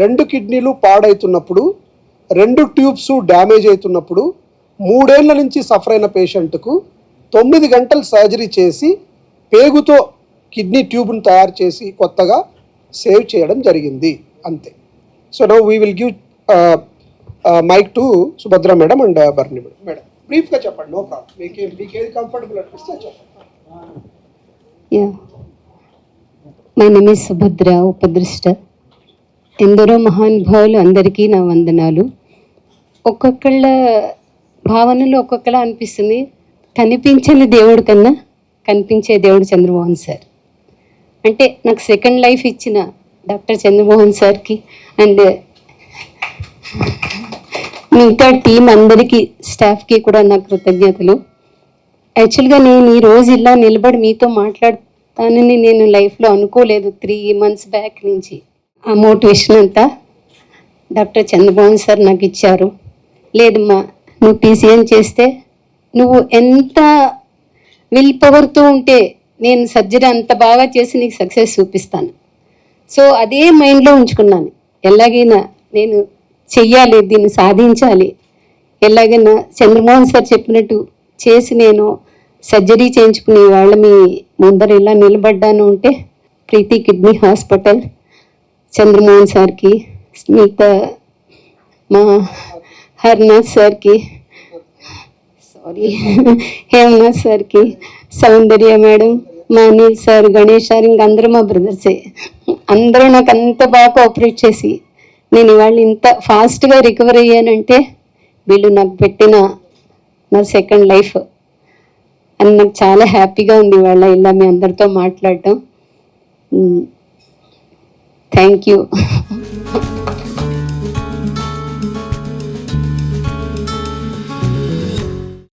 రెండు కిడ్నీలు పాడైతున్నప్పుడు రెండు ట్యూబ్స్ డ్యామేజ్ అవుతున్నప్పుడు మూడేళ్ళ నుంచి సఫర్ అయిన పేషెంట్కు తొమ్మిది గంటలు సర్జరీ చేసి పేగుతో కిడ్నీ ట్యూబ్ను తయారు చేసి కొత్తగా సేవ్ చేయడం జరిగింది. అంతే. So now we will give mic to Subhadra madam and Bharani madam. Madam బ్రీఫ్గా చెప్పండి నో ప్రాబ్లం మీకు మీకు ఏది కంఫర్టబుల్ అనిపిస్తే చెప్పండి. మై నేమ్ ఇస్ సుభద్ర ఉపదృష్ట ఎందరో మహానుభావులు అందరికీ నా వందనాలు. ఒక్కొక్కళ్ళ భావనలు ఒక్కొక్కలా అనిపిస్తుంది. కనిపించని దేవుడు కన్నా కనిపించే దేవుడు చంద్రమోహన్ సార్. అంటే నాకు సెకండ్ లైఫ్ ఇచ్చిన డాక్టర్ చంద్రమోహన్ సార్కి అండ్ మిగతా టీం అందరికీ స్టాఫ్కి కూడా నా కృతజ్ఞతలు. యాక్చువల్గా నేను ఈ రోజు ఇలా నిలబడి మీతో మాట్లాడతానని నేను లైఫ్లో అనుకోలేదు. త్రీ మంత్స్ బ్యాక్ నుంచి. ఆ మోటివేషన్ అంతా డాక్టర్ చంద్రమోహన్ సార్ నాకు ఇచ్చారు. లేదమ్మా నువ్వు పీసీఎం చేస్తే నువ్వు ఎంత విల్ పవర్తో ఉంటే నేను సర్జరీ అంత బాగా చేసి నీకు సక్సెస్ చూపిస్తాను. సో అదే మైండ్లో ఉంచుకున్నాను. ఎలాగైనా నేను చెయ్యాలి దీన్ని సాధించాలి. ఎలాగైనా చంద్రమోహన్ సార్ చెప్పినట్టు చేసి నేను సర్జరీ చేయించుకునే వాళ్ళ మీ ముందర ఇలా నిలబడ్డాను అంటే ప్రీతి కిడ్నీ హాస్పిటల్ చంద్రమోహన్ సార్కి మిగతా మా హర్నాథ్ సార్కి సారీ హేమనాథ్ సార్కి సౌందర్య మేడం మా అనిల్ సార్ గణేష్ సార్ ఇంక అందరూ మా బ్రదర్సే. అందరూ నాకు అంత బాగా కోఆపరేట్ చేసి నేను ఇవాళ ఇంత ఫాస్ట్గా రికవర్ అయ్యానంటే వీళ్ళు నాకు పెట్టిన నా సెకండ్ లైఫ్. అని నాకు చాలా హ్యాపీగా ఉంది ఇవాళ ఇలా మీ అందరితో మాట్లాడటం. Thank you.